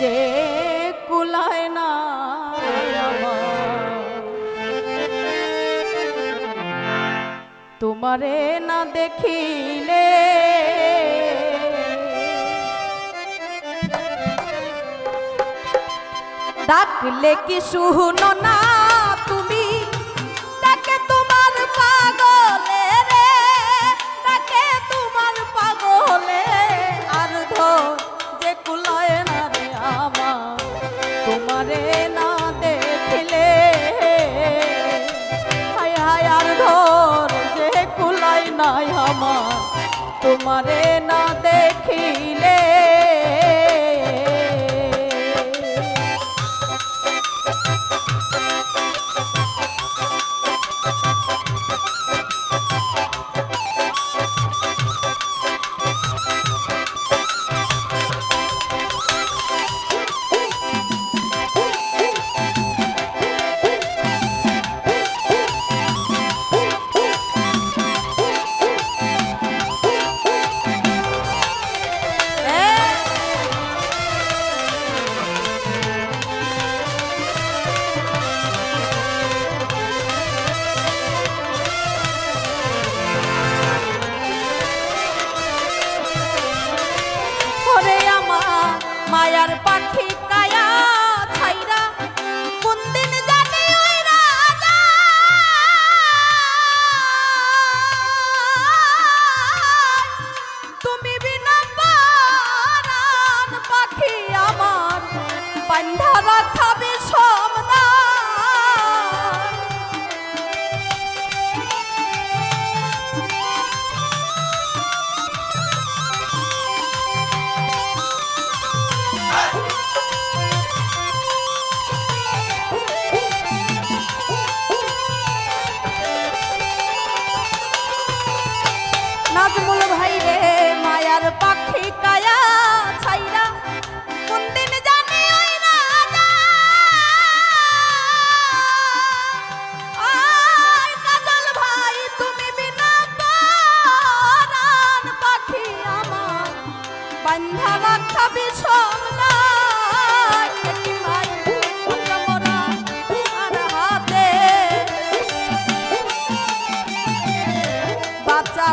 যে কুলায় না তোমারে না দেখিলে ডাকলে কি শুনো না? নাই আমার তোমারে না দেখিলে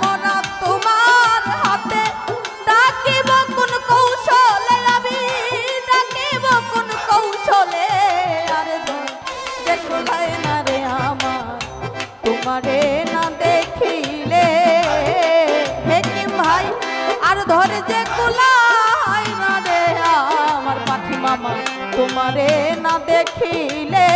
মরা তোমার হাতে। ডাকিব কোন কৌশলে, আমি ডাকিব ভাই না রে আমার, তোমারে না দেখিলে। হেকিম ভাই, আর ধরে যে না রে আমার পাখি মামা না দেখিলে।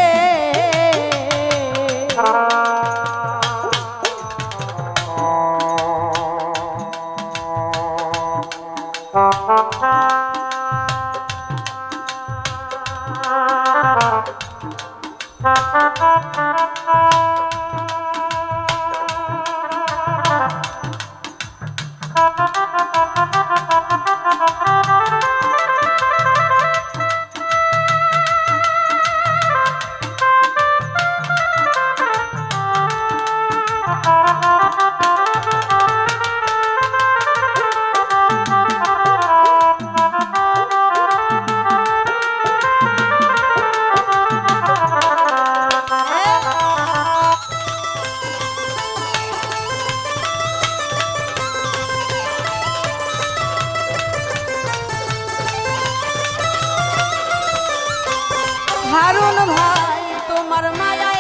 হারুন ভাই তোমার মায়ায়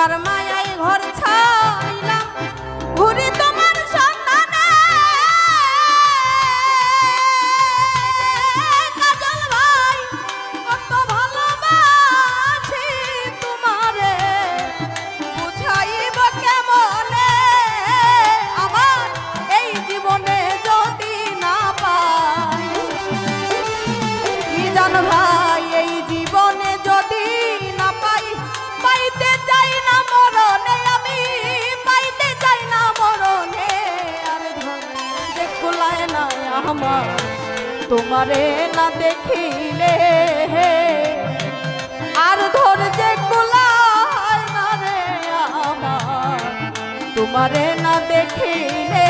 তোমার মায়ায় ঘর ছাইলাম আমার তোমারে না দেখিলে আর ধর যে কুলায় না রে আমার তোমারে না দেখিলে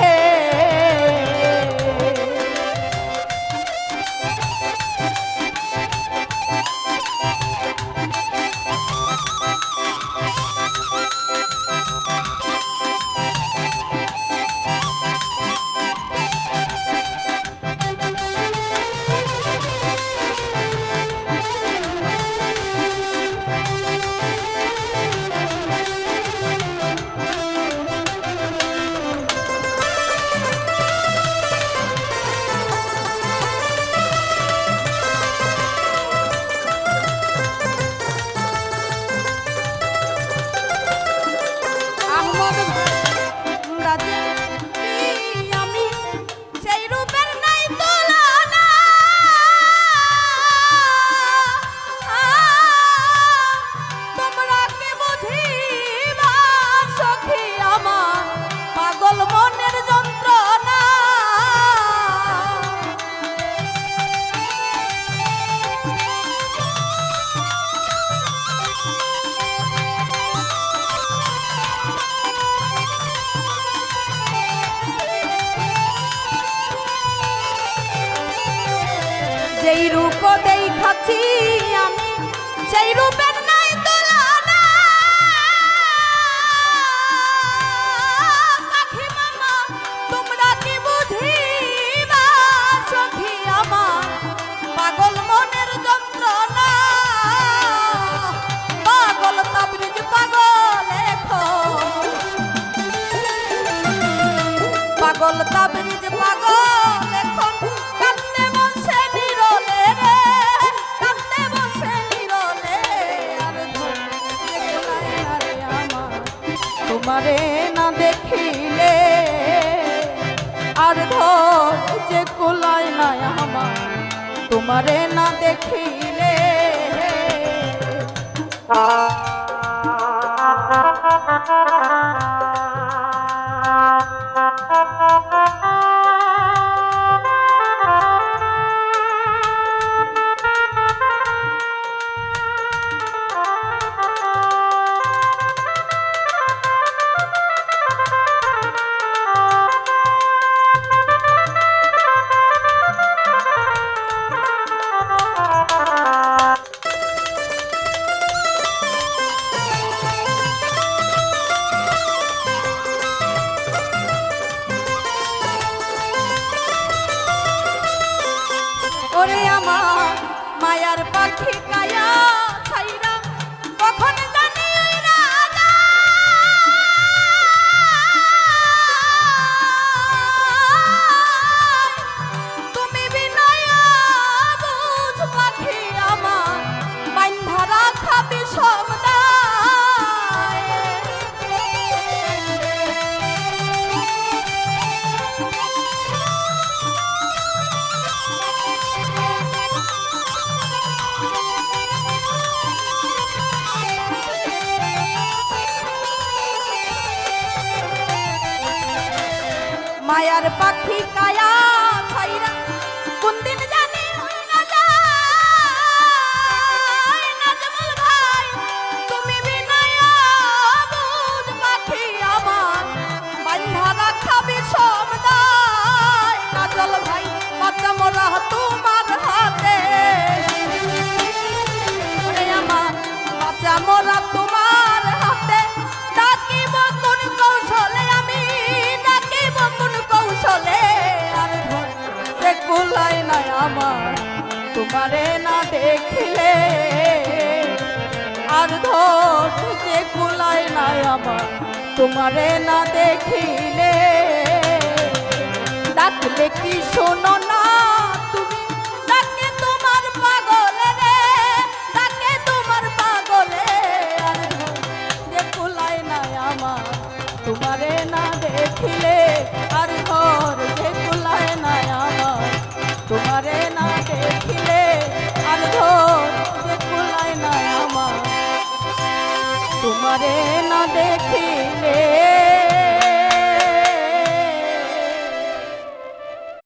তোমারে না দেখিলে আর ধর যে কোলায় নাই আমার তোমারে না দেখিলে। আমার মায়ার পাখি কায়া। মায়ার পাখি কায়া এবারে না দেখিলে। আর ধোষ যে কুলাই নাই আমার, তোমারে না দেখিলে। ডাকলে কি শোনো না তুমি? ডাকে তোমার পাগলে রে, ডাকে তোমার পাগলে। আর ধোষ যে কুলাই নাই আমার, তোমারে না দেখিলে। করে না দেখি